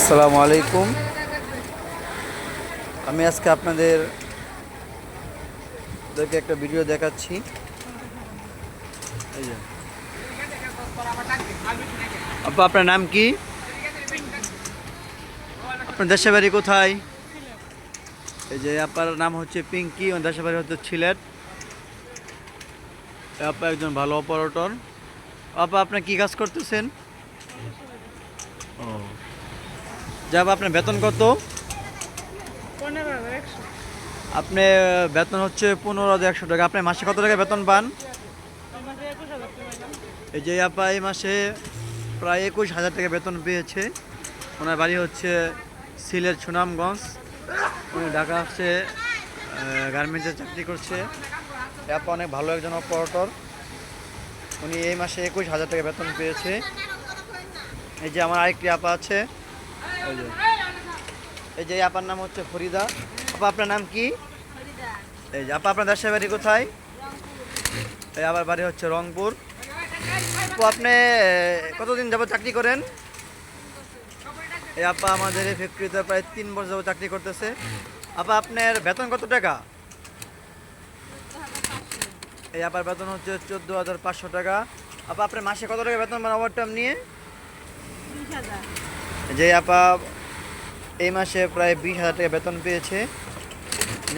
আসসালামু আলাইকুম। আমি আজকে আপনাদের একটা ভিডিও দেখাচ্ছি। আপা, আপনার নাম কি? আপনার দেশের বাড়ি কোথায়? এই যে আপার নাম হচ্ছে পিঙ্কি, ওর দেশের বাড়ি হচ্ছে এই আপা একজন ভালো অপারেটর। আপা আপনার কি কাজ করতেছেন? ও। যাব আপনার বেতন কত? আপনি বেতন হচ্ছে পনেরো হাজার একশো টাকা। আপনি মাসে কত টাকা বেতন পান? এই যে আপা এই মাসে প্রায় একুশ হাজার টাকা বেতন পেয়েছে। ওনার বাড়ি হচ্ছে সিলেট সুনামগঞ্জ। উনি ঢাকা হচ্ছে গার্মেন্টসে চাকরি করছে। আপা অনেক ভালো একজন অপারেটর উনি এই মাসে একুশ হাজার টাকা বেতন পেয়েছে। এই যে আমার আরেকটি আপা আছে এই যে আপার নাম হচ্ছে ফরিদা। আপা, আপনার নাম কি? এই যে, আপা, আপনার দেশের বাড়ি কোথায়? এই আবার বাড়ি হচ্ছে রংপুর। তো আপনি কতদিন যাবত চাকরি করেন? এই আপা আমাদের এই ফ্যাক্টরিতে প্রায় তিন বছর যাবত চাকরি করতেছে। আপা, আপনার বেতন কত টাকা? এই আপার বেতন হচ্ছে চোদ্দ হাজার পাঁচশো টাকা। আপা, আপনার মাসে কত টাকা বেতন পান ওভার টাইম নিয়ে যে আপা এই মাসে প্রায় বিশ হাজার টাকা বেতন পেয়েছে।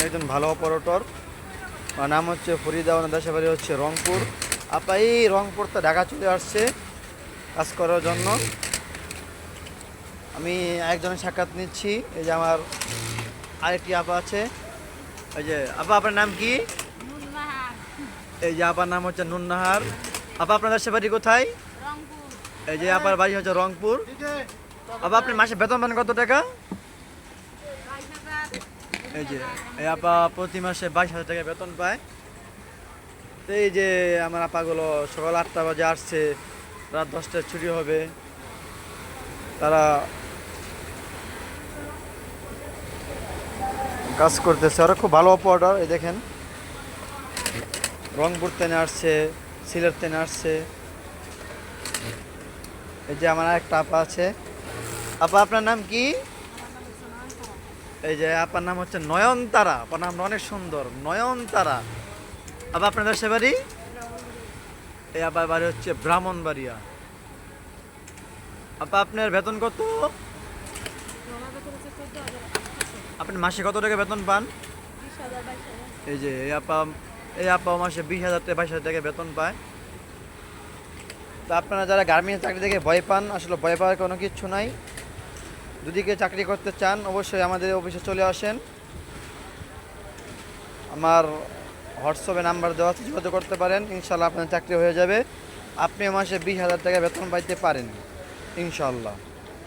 একজন ভালো অপারেটর। নাম হচ্ছে ফরিদা ওনার দেশের বাড়ি হচ্ছে রংপুর। আপা এই রংপুর তো ঢাকা চলে আসছে কাজ করার জন্য। আমি একজনের সাক্ষাৎ নিচ্ছি। এই যে আমার আরেকটি আপা আছে। এই যে আপা আপনার নাম কি? এই যে আপার নাম হচ্ছে নুন্নাহার আপা আপনার দেশের বাড়ি কোথায়? এই যে আপার বাড়ি হচ্ছে রংপুর। আপা আপনি মাসে বেতন পান কত টাকা? এই যে, এই আপা প্রতি মাসে বাইশ হাজার টাকা বেতন পায়। তো এই যে আমার আপাগুলো সকাল আটটা বাজে আসছে, রাত দশটায় ছুটি হবে। তারা কাজ করতেছে, ওরা খুব ভালো অপারেটর এই দেখেন। রংপুর তেনে আসছে, সিলেট তেনে আসছে। এই যে আমার একটা আপা আছে। আপা, আপনার নাম কি? এই যে আপনার নাম হচ্ছে নয়নতারা। আপনার নাম অনেক সুন্দর, নয়নতারা। আবার আপনাদের সে বাড়ি? এই আবার বাড়ি হচ্ছে ব্রাহ্মণবাড়িয়া। আপা, আপনার বেতন কত? আপনি মাসে কত টাকা বেতন পান? এই যে, এই আপা এই আপা মাসে বিশ হাজার থেকে বাইশ হাজার টাকা বেতন পায়। তো আপনারা যারা গার্মেন্টস চাকরি থেকে ভয় পান, আসলে ভয় পাওয়ার কোনো কিচ্ছু নাই। যদি কেউ চাকরি করতে চান, অবশ্যই আমাদের অফিসে চলে আসেন। আমার হোয়াটসঅ্যাপে নাম্বার দেওয়া আছে, যোগাযোগ করতে পারেন। ইনশাল্লাহ আপনার চাকরি হয়ে যাবে। আপনি মাসে বিশ হাজার টাকা বেতন পাইতে পারেন ইনশাল্লাহ